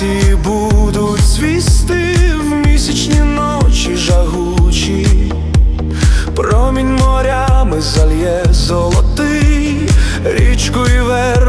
акації будуть свісти в місячні ночі жагучі, промінь морями зальє золотий, річку і вер.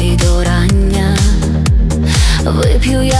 Ніжному до рання. Вип'ю я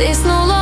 стиснуло.